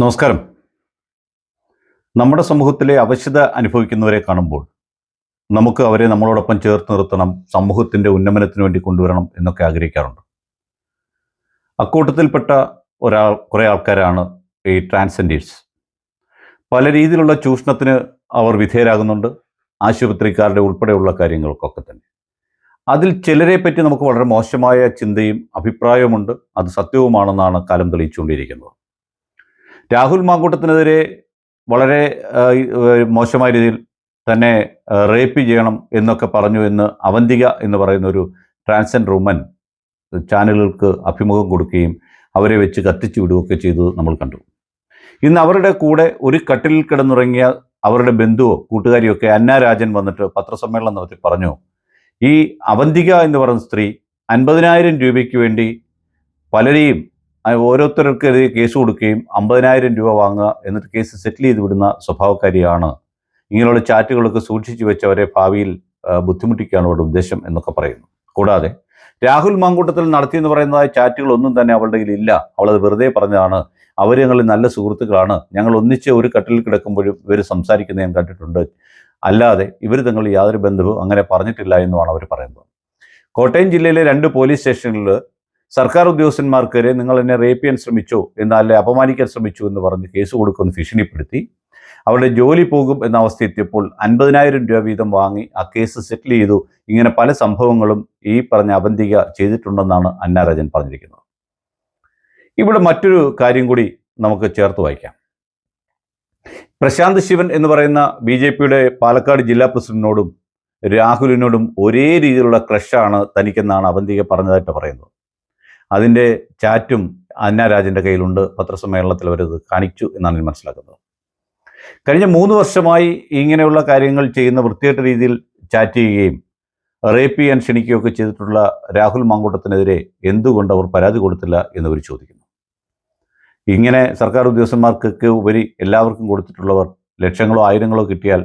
നമസ്കാരം. നമ്മുടെ സമൂഹത്തിലെ അവശ്യത അനുഭവിക്കുന്നവരെ കാണുമ്പോൾ നമുക്ക് അവരെ നമ്മളോടൊപ്പം ചേർത്ത് നിർത്തണം സമൂഹത്തിന്റെ ഉന്നമനത്തിന് വേണ്ടി കൊണ്ടുവരണം എന്നൊക്കെ ആഗ്രഹിക്കാറുണ്ട്. അക്കൂട്ടത്തിൽപ്പെട്ട ഒരാൾ കുറേ ആൾക്കാരാണ് ഈ ട്രാൻസെൻഡേഴ്സ്. പല രീതിയിലുള്ള ചൂഷണത്തിന് അവർ വിധേയരാകുന്നുണ്ട് ആശുപത്രിക്കാരുടെ ഉൾപ്പെടെയുള്ള കാര്യങ്ങൾക്കൊക്കെ തന്നെ. അതിൽ ചിലരെ പറ്റി നമുക്ക് വളരെ മോശമായ ചിന്തയും അഭിപ്രായവുമുണ്ട്. അത് സത്യവുമാണെന്നാണ് കാലം തെളിയിച്ചുകൊണ്ടിരിക്കുന്നത്. രാഹുൽ മാങ്കൂട്ടത്തിനെതിരെ വളരെ മോശമായ രീതിയിൽ തന്നെ റേപ്പ് ചെയ്യണം എന്നൊക്കെ പറഞ്ഞു എന്ന് അവന്തിക എന്ന് പറയുന്ന ഒരു ട്രാൻസ്ജെൻഡർ വുമൻ ചാനലുകൾക്ക് അഭിമുഖം കൊടുക്കുകയും അവരെ വെച്ച് കത്തിച്ചു വിടുകയൊക്കെ ചെയ്തു നമ്മൾ കണ്ടു. ഇന്ന് അവരുടെ കൂടെ ഒരു കട്ടിലിൽ കിടന്നുറങ്ങിയ അവരുടെ ബന്ധുവോ കൂട്ടുകാരിയോ ഒക്കെ അന്ന രാജൻ വന്നിട്ട് പത്രസമ്മേളനം നടത്തി പറഞ്ഞു ഈ അവന്തിക എന്ന് പറയുന്ന സ്ത്രീ അൻപതിനായിരം രൂപയ്ക്ക് വേണ്ടി പലരെയും ഓരോരുത്തർക്കെതിരെ കേസ് കൊടുക്കുകയും അമ്പതിനായിരം രൂപ വാങ്ങുക എന്നിട്ട് കേസ് സെറ്റിൽ ചെയ്ത് വിടുന്ന സ്വഭാവക്കാരിയാണ്. ഇങ്ങനെയുള്ള ചാറ്റുകളൊക്കെ സൂക്ഷിച്ചു വെച്ചവരെ ഭാവിയിൽ ബുദ്ധിമുട്ടിക്കുകയാണ് അവരുടെ ഉദ്ദേശം എന്നൊക്കെ പറയുന്നു. കൂടാതെ രാഹുൽ മാങ്കൂട്ടത്തിൽ നടത്തിയെന്ന് പറയുന്നതായ ചാറ്റുകളൊന്നും തന്നെ അവളുടെ ഇല്ല. അവളത് വെറുതെ പറഞ്ഞതാണ് അവർ ഞങ്ങൾ നല്ല സുഹൃത്തുക്കളാണ്. ഞങ്ങൾ ഒന്നിച്ച് ഒരു കട്ടിലിൽ കിടക്കുമ്പോഴും ഇവർ സംസാരിക്കുന്നത് ഞാൻ കണ്ടിട്ടുണ്ട്. അല്ലാതെ ഇവർ തങ്ങൾ യാതൊരു ബന്ധവും അങ്ങനെ പറഞ്ഞിട്ടില്ല എന്നുമാണ് അവർ പറയുന്നത്. കോട്ടയം ജില്ലയിലെ രണ്ട് പോലീസ് സ്റ്റേഷനിൽ സർക്കാർ ഉദ്യോഗസ്ഥന്മാർക്കെതിരെ നിങ്ങൾ എന്നെ റേപ്പ് ചെയ്യാൻ ശ്രമിച്ചോ എന്നാലെ അപമാനിക്കാൻ ശ്രമിച്ചു എന്ന് പറഞ്ഞ് കേസ് കൊടുക്കുമെന്ന് ഭീഷണിപ്പെടുത്തി. അവരുടെ ജോലി പോകും എന്ന അവസ്ഥ എത്തിയപ്പോൾ അൻപതിനായിരം രൂപ വീതം വാങ്ങി ആ കേസ് സെറ്റിൽ ചെയ്തു. ഇങ്ങനെ പല സംഭവങ്ങളും ഈ പറഞ്ഞ അവന്തിക ചെയ്തിട്ടുണ്ടെന്നാണ് അന്നാരാജൻ പറഞ്ഞിരിക്കുന്നത്. ഇവിടെ മറ്റൊരു കാര്യം കൂടി നമുക്ക് ചേർത്ത് വായിക്കാം. പ്രശാന്ത് ശിവൻ എന്ന് പറയുന്ന ബി ജെ പിയുടെ പാലക്കാട് ജില്ലാ പ്രസിഡന്റിനോടും രാഹുലിനോടും ഒരേ രീതിയിലുള്ള ക്രഷാണ് തനിക്കെന്നാണ് അവന്തിക പറഞ്ഞതായിട്ട് പറയുന്നത്. അതിന്റെ ചാറ്റും അന്നാരാജന്റെ കയ്യിലുണ്ട്. പത്രസമ്മേളനത്തിൽ അവരത് കാണിച്ചു എന്നാണ് മനസ്സിലാക്കുന്നത്. കഴിഞ്ഞ മൂന്ന് വർഷമായി ഇങ്ങനെയുള്ള കാര്യങ്ങൾ ചെയ്യുന്ന വൃത്തികെട്ട രീതിയിൽ ചാറ്റ് ചെയ്യുകയും റേപ്പ് ചെയ്യാൻ ക്ഷണിക്കുകയൊക്കെ ചെയ്തിട്ടുള്ള രാഹുൽ മാങ്കൂട്ടത്തിനെതിരെ എന്തുകൊണ്ട് അവർ പരാതി കൊടുത്തില്ല എന്നവർ ചോദിക്കുന്നു. ഇങ്ങനെ സർക്കാർ ഉദ്യോഗസ്ഥന്മാർക്കൊക്കെ ഉപരി എല്ലാവർക്കും കൊടുത്തിട്ടുള്ളവർ ലക്ഷങ്ങളോ ആയിരങ്ങളോ കിട്ടിയാൽ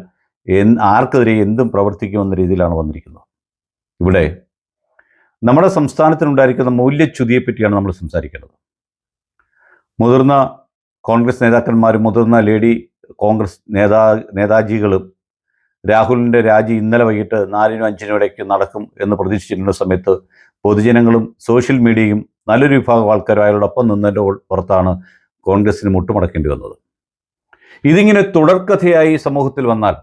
ആർക്കെതിരെ എന്തും പ്രവർത്തിക്കുമെന്ന രീതിയിലാണ് വന്നിരിക്കുന്നത്. ഇവിടെ നമ്മുടെ സംസ്ഥാനത്തിനുണ്ടായിരിക്കുന്ന മൂല്യച്യുതിയെപ്പറ്റിയാണ് നമ്മൾ സംസാരിക്കേണ്ടത്. മുതിർന്ന കോൺഗ്രസ് നേതാക്കന്മാരും മുതിർന്ന ലേഡി കോൺഗ്രസ് നേതാ നേതാജികളും രാഹുലിന്റെ രാജി ഇന്നലെ വൈകിട്ട് നാലിനും അഞ്ചിനും ഇടയ്ക്ക് നടക്കും എന്ന് പ്രതീക്ഷിച്ചിരുന്ന സമയത്ത് പൊതുജനങ്ങളും സോഷ്യൽ മീഡിയയും നല്ലൊരു വിഭാഗം ആൾക്കാരും അയാളോടൊപ്പം നിന്നതിന്റെ പുറത്താണ് കോൺഗ്രസിന് മുട്ടുമടക്കേണ്ടി വന്നത്. ഇതിങ്ങനെ തുടർക്കഥയായി സമൂഹത്തിൽ വന്നാൽ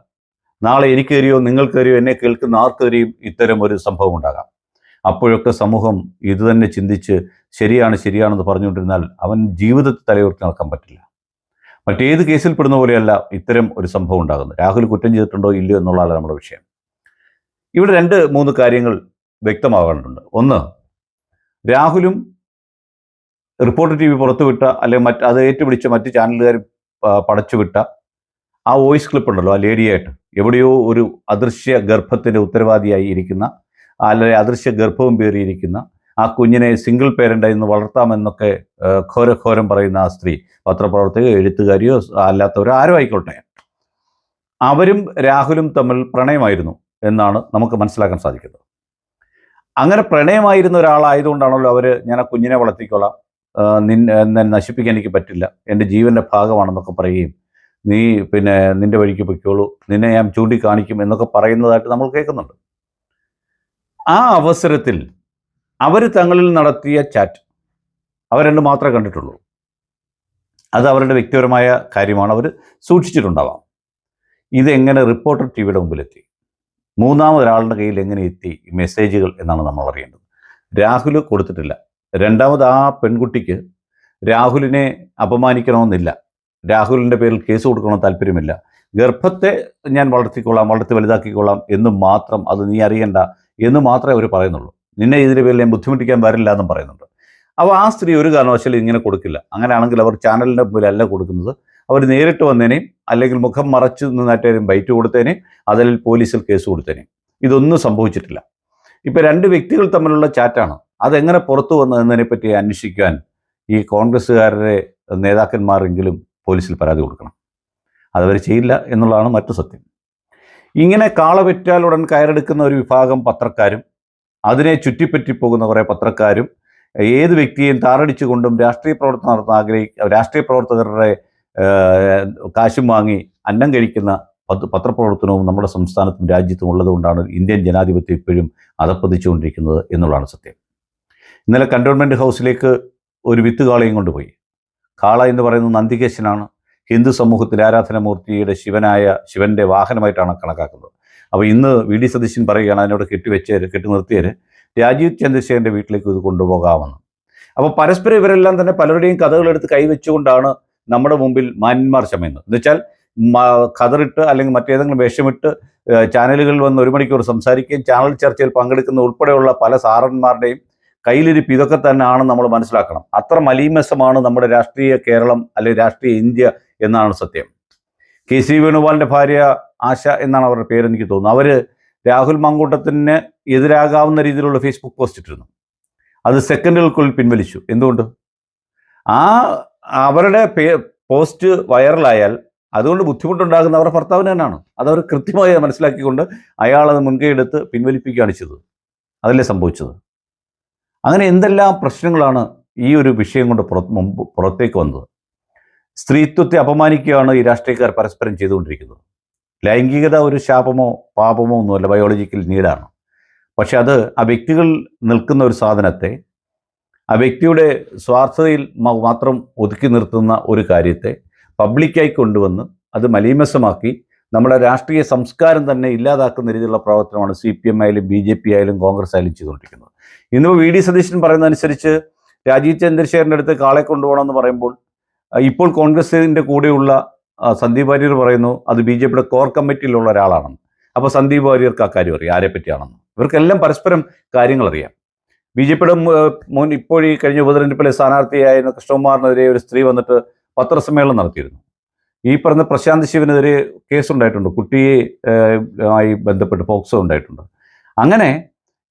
നാളെ എനിക്കേറിയോ നിങ്ങൾക്കേറിയോ എന്നെ കേൾക്കുന്ന ആർക്കേറിയും ഇത്തരം ഒരു സംഭവം ഉണ്ടാകാം. അപ്പോഴൊക്കെ സമൂഹം ഇത് തന്നെ ചിന്തിച്ച് ശരിയാണ് ശരിയാണെന്ന് പറഞ്ഞുകൊണ്ടിരുന്നാൽ അവൻ ജീവിതത്തിൽ തലയുയർത്തി നടക്കാൻ പറ്റില്ല. മറ്റേത് കേസിൽ പെടുന്ന പോലെയല്ല ഇത്തരം ഒരു സംഭവം ഉണ്ടാകുന്നത്. രാഹുൽ കുറ്റം ചെയ്തിട്ടുണ്ടോ ഇല്ലയോ എന്നുള്ളതാണ് നമ്മുടെ വിഷയം. ഇവിടെ രണ്ട് മൂന്ന് കാര്യങ്ങൾ വ്യക്തമാകേണ്ടതുണ്ട് ഒന്ന് രാഹുലും റിപ്പോർട്ടർ ടി വി പുറത്തുവിട്ട അല്ലെങ്കിൽ മറ്റ് അത് ഏറ്റുപിടിച്ച മറ്റ് ചാനലുകാർ പടച്ചുവിട്ട ആ വോയിസ് ക്ലിപ്പ് ഉണ്ടല്ലോ ആ ലേഡിയായിട്ട്. എവിടെയോ ഒരു അദൃശ്യ ഗർഭത്തിന്റെ ഉത്തരവാദിയായി ഇരിക്കുന്ന അല്ലെങ്കിൽ അദൃശ്യ ഗർഭവും പേറിയിരിക്കുന്ന ആ കുഞ്ഞിനെ സിംഗിൾ പേരന്റായി നിന്ന് വളർത്താമെന്നൊക്കെ ഘോരഘോരം പറയുന്ന ആ സ്ത്രീ പത്രപ്രവർത്തകയോ എഴുത്തുകാരിയോ അല്ലാത്തവരോ ആരും ആയിക്കോട്ടെ. അവരും രാഹുലും തമ്മിൽ പ്രണയമായിരുന്നു എന്നാണ് നമുക്ക് മനസ്സിലാക്കാൻ സാധിക്കുന്നത്. അങ്ങനെ പ്രണയമായിരുന്ന ഒരാളായതുകൊണ്ടാണല്ലോ അവർ ഞാൻ ആ കുഞ്ഞിനെ വളർത്തിക്കോളാം നിന്നെ നശിപ്പിക്കാൻ എനിക്ക് പറ്റില്ല എന്റെ ജീവന്റെ ഭാഗമാണെന്നൊക്കെ പറയുകയും നീ പിന്നെ നിന്റെ വഴിക്ക് പൊയ്ക്കോളൂ നിന്നെ ഞാൻ ചൂണ്ടിക്കാണിക്കും എന്നൊക്കെ പറയുന്നതായിട്ട് നമ്മൾ കേൾക്കുന്നുണ്ട്. ആ അവസരത്തിൽ അവർ തങ്ങളിൽ നടത്തിയ ചാറ്റ് അവർ രണ്ട് മാത്രമേ കണ്ടിട്ടുള്ളൂ. അത് അവരുടെ വ്യക്തിപരമായ കാര്യമാണ് അവർ സൂക്ഷിച്ചിട്ടുണ്ടാവാം. ഇതെങ്ങനെ റിപ്പോർട്ടർ ടി വിയുടെ മുമ്പിലെത്തി? മൂന്നാമതൊരാളുടെ കയ്യിൽ എങ്ങനെ എത്തി? മെസ്സേജുകൾ എന്നാണ് നമ്മൾ അറിയേണ്ടത്. രാഹുൽ കൊടുത്തിട്ടില്ല. രണ്ടാമത് ആ പെൺകുട്ടിക്ക് രാഹുലിനെ അപമാനിക്കണമെന്നില്ല. രാഹുലിന്റെ പേരിൽ കേസ് കൊടുക്കണമെന്ന് താല്പര്യമില്ല. ഗർഭത്തെ ഞാൻ വളർത്തിക്കൊള്ളാം വളർത്തി വലുതാക്കിക്കൊള്ളാം എന്ന് മാത്രം അത് നീ അറിയണ്ട എന്ന് മാത്രമേ അവർ പറയുന്നുള്ളൂ. നിന്നെ ഇതിന്റെ പേരിൽ ഞാൻ ബുദ്ധിമുട്ടിക്കാൻ വരില്ല എന്നും പറയുന്നുണ്ട്. അപ്പോൾ ആ സ്ത്രീ ഒരു കാരണവശാലും ഇങ്ങനെ കൊടുക്കില്ല. അങ്ങനെയാണെങ്കിൽ അവർ ചാനലിന്റെ മുമ്പിലല്ല കൊടുക്കുന്നത്. അവർ നേരിട്ട് വന്നേനെയും അല്ലെങ്കിൽ മുഖം മറച്ചു നിന്നാറ്റേനും ബൈറ്റ് കൊടുത്തേനെയും അതിൽ പോലീസിൽ കേസ് കൊടുത്തേനെയും ഇതൊന്നും സംഭവിച്ചിട്ടില്ല. ഇപ്പോൾ രണ്ട് വ്യക്തികൾ തമ്മിലുള്ള ചാറ്റാണ്. അതെങ്ങനെ പുറത്തു വന്നു എന്നതിനെപ്പറ്റി അന്വേഷിക്കാൻ ഈ കോൺഗ്രസ്സുകാരുടെ നേതാക്കന്മാരെങ്കിലും പോലീസിൽ പരാതി കൊടുക്കണം. അതവർ ചെയ്യില്ല എന്നുള്ളതാണ് മറ്റു സത്യം. ഇങ്ങനെ കാള വെറ്റാൽ ഉടൻ കയറെടുക്കുന്ന ഒരു വിഭാഗം പത്രക്കാരും അതിനെ ചുറ്റിപ്പറ്റി പോകുന്ന കുറേ പത്രക്കാരും ഏത് വ്യക്തിയെയും താറടിച്ചുകൊണ്ടും രാഷ്ട്രീയ പ്രവർത്തനം നടത്താൻ ആഗ്രഹി രാഷ്ട്രീയ പ്രവർത്തകരുടെ കാശും വാങ്ങി അന്നം കഴിക്കുന്ന പത്ര- പത്രപ്രവർത്തനവും നമ്മുടെ സംസ്ഥാനത്തും രാജ്യത്തും ഉള്ളതുകൊണ്ടാണ് ഇന്ത്യൻ ജനാധിപത്യം ഇപ്പോഴും അതപ്പതിച്ചുകൊണ്ടിരിക്കുന്നത് എന്നുള്ളതാണ് സത്യം. ഇന്നലെ കണ്ടോൺമെന്റ് ഹൗസിലേക്ക് ഒരു വിത്ത് കാളയും കൊണ്ടുപോയി. കാള എന്ന് പറയുന്നത് നന്ദികേശനാണ്. ഹിന്ദു സമൂഹത്തിൽ ആരാധനാമൂർത്തിയുടെ ശിവനായ ശിവന്റെ വാഹനമായിട്ടാണ് കണക്കാക്കുന്നത്. അപ്പോൾ ഇന്ന് വി ഡി സതീശൻ പറയുകയാണ് അതിനോട് കെട്ടിവെച്ചേര് കെട്ടി നിർത്തിയത് രാജീവ് ചന്ദ്രശേഖരന്റെ വീട്ടിലേക്ക് ഇത് കൊണ്ടുപോകാമെന്ന്. അപ്പോൾ പരസ്പരം ഇവരെല്ലാം തന്നെ പലരുടെയും കഥകളെടുത്ത് കൈവച്ചുകൊണ്ടാണ് നമ്മുടെ മുമ്പിൽ മാന്യന്മാർ ചമയുന്നത്. എന്ന് വെച്ചാൽ മ- കതറിട്ട് അല്ലെങ്കിൽ മറ്റേതെങ്കിലും വേഷമിട്ട് ചാനലുകളിൽ വന്ന് ഒരു മണിക്കൂർ സംസാരിക്കുകയും ചാനൽ ചർച്ചയിൽ പങ്കെടുക്കുന്ന ഉൾപ്പെടെയുള്ള പല സാറന്മാരുടെയും കയ്യിലിരിപ്പ് ഇതൊക്കെ തന്നെയാണ് നമ്മൾ മനസ്സിലാക്കണം. അത്ര മലീമസമാണ് നമ്മുടെ രാഷ്ട്രീയ കേരളം അല്ലെങ്കിൽ രാഷ്ട്രീയ ഇന്ത്യ എന്നാണ് സത്യം. കെ സി വേണുഗോപാലിന്റെ ഭാര്യ ആശ എന്നാണ് അവരുടെ പേര് എനിക്ക് തോന്നുന്നു. അവർ രാഹുൽ മങ്കൂട്ടത്തിന് എതിരാകാവുന്ന രീതിയിലുള്ള ഫേസ്ബുക്ക് പോസ്റ്റ് ഇട്ടിരുന്നു. അത് സെക്കൻഡുകൾക്കുള്ളിൽ പിൻവലിച്ചു. എന്തുകൊണ്ട്? ആ അവരുടെ പേ പോസ്റ്റ് വൈറലായാൽ അതുകൊണ്ട് ബുദ്ധിമുട്ടുണ്ടാകുന്ന അവരുടെ ഭർത്താവിന് തന്നെയാണ്. അതവർ കൃത്യമായി മനസ്സിലാക്കിക്കൊണ്ട് അയാൾ അത് മുൻകൈ എടുത്ത് പിൻവലിപ്പിക്കുകയാണ് ചെയ്തത്. അതല്ലേ സംഭവിച്ചത്? അങ്ങനെ എന്തെല്ലാം പ്രശ്നങ്ങളാണ് ഈ ഒരു വിഷയം കൊണ്ട് പുറത്ത് മുമ്പ് പുറത്തേക്ക് വന്നത്? സ്ത്രീത്വത്തെ അപമാനിക്കുകയാണ് ഈ രാഷ്ട്രീയക്കാർ പരസ്പരം ചെയ്തുകൊണ്ടിരിക്കുന്നത്. ലൈംഗികത ഒരു ശാപമോ പാപമോ ഒന്നുമല്ല ബയോളജിക്കൽ നീഡാണ്. പക്ഷെ അത് ആ വ്യക്തികൾ നിൽക്കുന്ന ഒരു സാധനത്തെ ആ വ്യക്തിയുടെ സ്വാർത്ഥതയിൽ മാത്രം ഒതുക്കി നിർത്തുന്ന ഒരു കാര്യത്തെ പബ്ലിക്കായി കൊണ്ടുവന്ന് അത് മലീമസമാക്കി നമ്മുടെ രാഷ്ട്രീയ സംസ്കാരം തന്നെ ഇല്ലാതാക്കുന്ന രീതിയിലുള്ള പ്രവർത്തനമാണ് സി പി എം ആയാലും ബി ജെ പി ആയാലും കോൺഗ്രസ് ആയാലും ചെയ്തുകൊണ്ടിരിക്കുന്നത്. ഇന്നിപ്പോൾ വി ഡി സതീശൻ പറയുന്നതനുസരിച്ച് രാജീവ് ചന്ദ്രശേഖരന്റെ അടുത്ത് കാളെ കൊണ്ടുപോകണമെന്ന് പറയുമ്പോൾ ഇപ്പോൾ കോൺഗ്രസിന്റെ കൂടെയുള്ള സന്ദീപ് വാര്യർ പറയുന്നു അത് ബി ജെ പിയുടെ കോർ കമ്മിറ്റിയിലുള്ള ഒരാളാണെന്ന്. അപ്പോൾ സന്ദീപ് വാര്യർക്ക് ആ കാര്യം അറിയാം ആരെ പറ്റിയാണെന്ന്. ഇവർക്കെല്ലാം പരസ്പരം കാര്യങ്ങൾ അറിയാം ബി ജെ പിയുടെ മുൻ ഇപ്പോൾ ഈ കഴിഞ്ഞ ഉപതെരഞ്ഞെടുപ്പിലെ സ്ഥാനാർത്ഥിയായിരുന്ന കൃഷ്ണകുമാറിനെതിരെ ഒരു സ്ത്രീ വന്നിട്ട് പത്രസമ്മേളനം നടത്തിയിരുന്നു. ഈ പറഞ്ഞ പ്രശാന്ത് ശിവനെതിരെ കേസുണ്ടായിട്ടുണ്ട് കുട്ടിയെ ആയി ബന്ധപ്പെട്ട് പോക്സോ ഉണ്ടായിട്ടുണ്ട്. അങ്ങനെ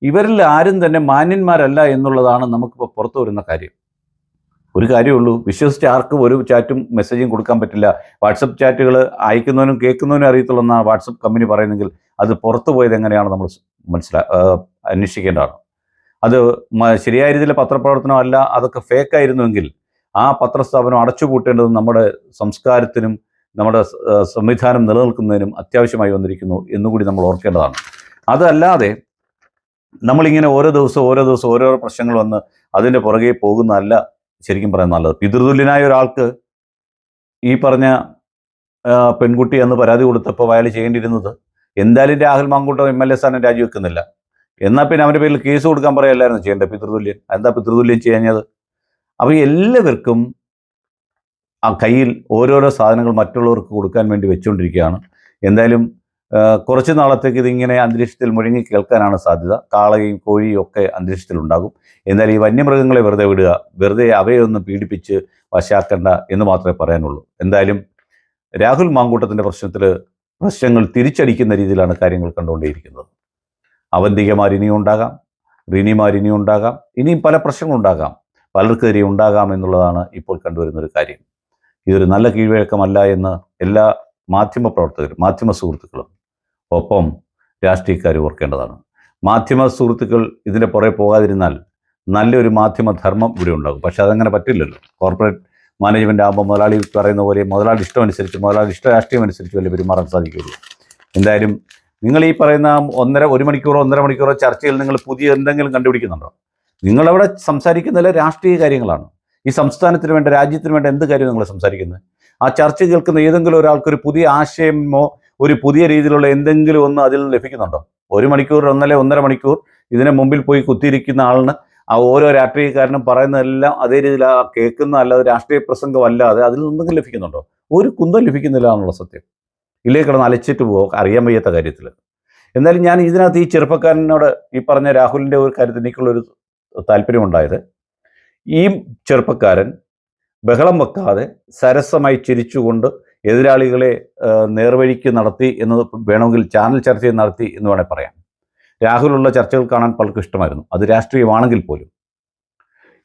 ഇവരിൽ ആരും തന്നെ മാന്യന്മാരല്ല എന്നുള്ളതാണ് നമുക്കിപ്പോൾ പുറത്തു വരുന്ന കാര്യം. ഒരു കാര്യമുള്ളൂ. വിശ്വസിച്ച് ആർക്കും ഒരു ചാറ്റും മെസ്സേജും കൊടുക്കാൻ പറ്റില്ല. വാട്സപ്പ് ചാറ്റുകൾ അയക്കുന്നവനും കേൾക്കുന്നവനും അറിയത്തുള്ളൂ വാട്സപ്പ് കമ്പനി പറയുന്നെങ്കിൽ അത് പുറത്തു പോയത് എങ്ങനെയാണ് നമ്മൾ മനസ്സിലാ അന്വേഷിക്കേണ്ടതാണ്. അത് ശരിയായ രീതിയിലെ പത്രപ്രവർത്തനം അല്ല അതൊക്കെ ഫേക്ക് ആയിരുന്നുവെങ്കിൽ ആ പത്രസ്ഥാപനം അടച്ചുപൂട്ടേണ്ടത് നമ്മുടെ സംസ്കാരത്തിനും നമ്മുടെ സംവിധാനം നിലനിൽക്കുന്നതിനും അത്യാവശ്യമായി വന്നിരിക്കുന്നു എന്നുകൂടി നമ്മൾ ഓർക്കേണ്ടതാണ്. അതല്ലാതെ നമ്മളിങ്ങനെ ഓരോ ദിവസവും ഓരോ ദിവസവും ഓരോ പ്രശ്നങ്ങൾ വന്ന് അതിന്റെ പുറകെ പോകുന്നതല്ല ശരിക്കും പറയാൻ നല്ലത്. പിതൃതുല്യനായ ഒരാൾക്ക് ഈ പറഞ്ഞ പെൺകുട്ടി എന്ന് പരാതി കൊടുത്തപ്പോൾ അയാൾ ചെയ്യേണ്ടിയിരുന്നത് എന്തായാലും Rahul Mankoottam M L A സ്ഥാനം രാജിവെക്കുന്നില്ല. എന്നാൽ പിന്നെ അവന്റെ പേരിൽ കേസ് കൊടുക്കാൻ പറയല്ലായിരുന്നു ചെയ്യേണ്ടത് പിതൃതുല്യൻ? എന്താ പിതൃതുല്യൻ ചെയ്യാഞ്ഞത്? അപ്പോൾ എല്ലാവർക്കും ആ കയ്യിൽ ഓരോരോ സാധനങ്ങൾ മറ്റുള്ളവർക്ക് കൊടുക്കാൻ വേണ്ടി വെച്ചുകൊണ്ടിരിക്കുകയാണ് എന്തായാലും കുറച്ച് നാളത്തേക്ക് ഇതിങ്ങനെ അന്തരീക്ഷത്തിൽ മുഴങ്ങി കേൾക്കാനാണ് സാധ്യത. കാളയും കോഴിയും ഒക്കെ അന്തരീക്ഷത്തിൽ ഉണ്ടാകും എന്നാൽ ഈ വന്യമൃഗങ്ങളെ വെറുതെ വിടുക വെറുതെ അവയൊന്നും പീഡിപ്പിച്ച് വശാക്കണ്ട എന്ന് മാത്രമേ പറയാനുള്ളൂ. എന്തായാലും രാഹുൽ മാങ്കൂട്ടത്തിന്റെ പ്രശ്നത്തിൽ പ്രശ്നങ്ങൾ തിരിച്ചടിക്കുന്ന രീതിയിലാണ് കാര്യങ്ങൾ കണ്ടുകൊണ്ടേയിരിക്കുന്നത്. അവന്തികമാർ ഇനിയും ഉണ്ടാകാം റിനിമാർ ഇനിയും ഉണ്ടാകാം ഇനിയും പല പ്രശ്നങ്ങളുണ്ടാകാം. പലർക്കെതിരെ ഉണ്ടാകാം എന്നുള്ളതാണ് ഇപ്പോൾ കണ്ടുവരുന്നൊരു കാര്യം. ഇതൊരു നല്ല കീഴ്വഴക്കമല്ല എന്ന് എല്ലാ മാധ്യമ പ്രവർത്തകരും മാധ്യമ സുഹൃത്തുക്കളും ഒപ്പം രാഷ്ട്രീയക്കാരും ഓർക്കേണ്ടതാണ്. മാധ്യമ സുഹൃത്തുക്കൾ ഇതിന്റെ പുറകെ പോകാതിരുന്നാൽ നല്ലൊരു മാധ്യമ ധർമ്മം ഇവിടെ ഉണ്ടാകും. പക്ഷെ അതങ്ങനെ പറ്റില്ലല്ലോ. കോർപ്പറേറ്റ് മാനേജ്മെന്റ് ആകുമ്പോൾ മുതലാളി പറയുന്ന പോലെ മുതലാളി ഇഷ്ടമനുസരിച്ച് മുതലാളി ഇഷ്ട രാഷ്ട്രീയം അനുസരിച്ച് വല്ല പെരുമാറാൻ സാധിക്കുകയുള്ളൂ എന്തായാലും നിങ്ങൾ ഈ പറയുന്ന ഒന്നര ഒരു മണിക്കൂറോ ഒന്നര മണിക്കൂറോ ചർച്ചയിൽ നിങ്ങൾ പുതിയ എന്തെങ്കിലും കണ്ടുപിടിക്കുന്നുണ്ടോ? നിങ്ങളവിടെ സംസാരിക്കുന്നതിലെ രാഷ്ട്രീയ കാര്യങ്ങളാണ്. ഈ സംസ്ഥാനത്തിന് വേണ്ട രാജ്യത്തിന് വേണ്ട എന്ത് കാര്യം നിങ്ങൾ സംസാരിക്കുന്നത്? ആ ചർച്ച കേൾക്കുന്ന ഏതെങ്കിലും ഒരാൾക്കൊരു പുതിയ ആശയമോ ഒരു പുതിയ രീതിയിലുള്ള എന്തെങ്കിലും ഒന്ന് അതിൽ ലഭിക്കുന്നുണ്ടോ? ഒരു മണിക്കൂർ ഒന്നല്ലേ ഒന്നര മണിക്കൂർ ഇതിനെ മുമ്പിൽ പോയി കുത്തിയിരിക്കുന്ന ആളിന് ആ ഓരോ രാഷ്ട്രീയക്കാരനും പറയുന്നതെല്ലാം അതേ രീതിയിൽ ആ കേൾക്കുന്ന അല്ലാതെ രാഷ്ട്രീയ പ്രസംഗം അല്ലാതെ അതിൽ നിന്നെങ്കിലും ലഭിക്കുന്നുണ്ടോ? ഒരു കുന്തം ലഭിക്കുന്നില്ല എന്നുള്ള സത്യം. ഇല്ലേ കിടന്ന് അലച്ചിട്ട് പോകും അറിയാൻ വയ്യാത്ത കാര്യത്തിൽ എന്നാലും ഞാൻ ഇതിനകത്ത് ഈ ചെറുപ്പക്കാരനോട് ഈ പറഞ്ഞ രാഹുലിന്റെ ഒരു കാര്യത്തിൽ എനിക്കുള്ളൊരു താല്പര്യമുണ്ടായത്. ഈ ചെറുപ്പക്കാരൻ ബഹളം വെക്കാതെ സരസമായി ചിരിച്ചുകൊണ്ട് എതിരാളികളെ നേർവഴിക്ക് നടത്തി എന്ന് വേണമെങ്കിൽ ചാനൽ ചർച്ച നടത്തി എന്ന് വേണേൽ പറയാം. രാഹുലുള്ള ചർച്ചകൾ കാണാൻ പലർക്കും ഇഷ്ടമായിരുന്നു. അത് രാഷ്ട്രീയമാണെങ്കിൽ പോലും.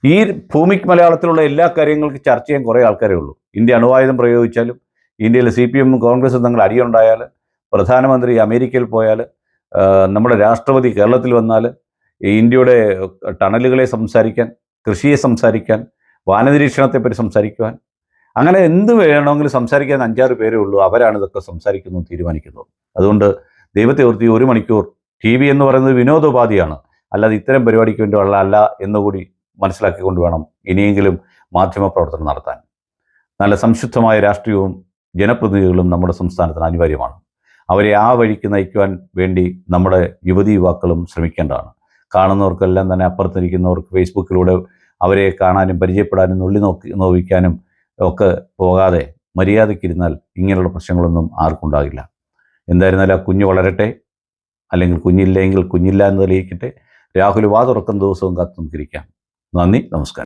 ഈ ഭൂമിക്ക് മലയാളത്തിലുള്ള എല്ലാ കാര്യങ്ങൾക്കും ചർച്ച ചെയ്യാൻ കുറേ ആൾക്കാരേ ഉള്ളൂ. ഇന്ത്യ അണുവായുധം പ്രയോഗിച്ചാലും ഇന്ത്യയിൽ സി പി എമ്മും കോൺഗ്രസും തങ്ങൾ അടിയുണ്ടായാൽ പ്രധാനമന്ത്രി അമേരിക്കയിൽ പോയാൽ നമ്മുടെ രാഷ്ട്രപതി കേരളത്തിൽ വന്നാൽ ഇന്ത്യയുടെ ടണലുകളെ സംസാരിക്കാൻ കൃഷിയെ സംസാരിക്കാൻ വാനനിരീക്ഷണത്തെപ്പറ്റി സംസാരിക്കുവാൻ അങ്ങനെ എന്ത് വേണമെങ്കിലും സംസാരിക്കാൻ അഞ്ചാറ് പേരേ ഉള്ളൂ. അവരാണ് ഇതൊക്കെ സംസാരിക്കുന്നു തീരുമാനിക്കുന്നത്. അതുകൊണ്ട് ദൈവത്തെ ഓർത്തി ഒരു മണിക്കൂർ ടി വി എന്ന് പറയുന്നത് വിനോദോപാധിയാണ്. അല്ലാതെ ഇത്തരം പരിപാടിക്ക് വേണ്ടി ഉള്ള അല്ല എന്നുകൂടി മനസ്സിലാക്കിക്കൊണ്ട് വേണം ഇനിയെങ്കിലും മാധ്യമ പ്രവർത്തനം നടത്താൻ. നല്ല സംശുദ്ധമായ രാഷ്ട്രീയവും ജനപ്രതിനിധികളും നമ്മുടെ സംസ്ഥാനത്തിന് അനിവാര്യമാണ്. അവരെ ആ വഴിക്ക് നയിക്കുവാൻ വേണ്ടി നമ്മുടെ യുവതി യുവാക്കളും ശ്രമിക്കേണ്ടതാണ്. കാണുന്നവർക്കെല്ലാം തന്നെ അപ്പുറത്തിരിക്കുന്നവർക്ക് ഫേസ്ബുക്കിലൂടെ അവരെ കാണാനും പരിചയപ്പെടാനും നുള്ളി നോക്കി നോവിക്കാനും ഒക്കെ പോകാതെ മര്യാദയ്ക്കിരുന്നാൽ ഇങ്ങനെയുള്ള പ്രശ്നങ്ങളൊന്നും ആർക്കും ഉണ്ടാകില്ല എന്തായിരുന്നാലും ആ കുഞ്ഞ് വളരട്ടെ അല്ലെങ്കിൽ കുഞ്ഞില്ലെങ്കിൽ കുഞ്ഞില്ല എന്ന് തെളിയിക്കട്ടെ. രാഹുൽ വാ തുറക്കുന്ന ദിവസവും കാത്തു നമുക്കിരിക്കാം നന്ദി നമസ്കാരം.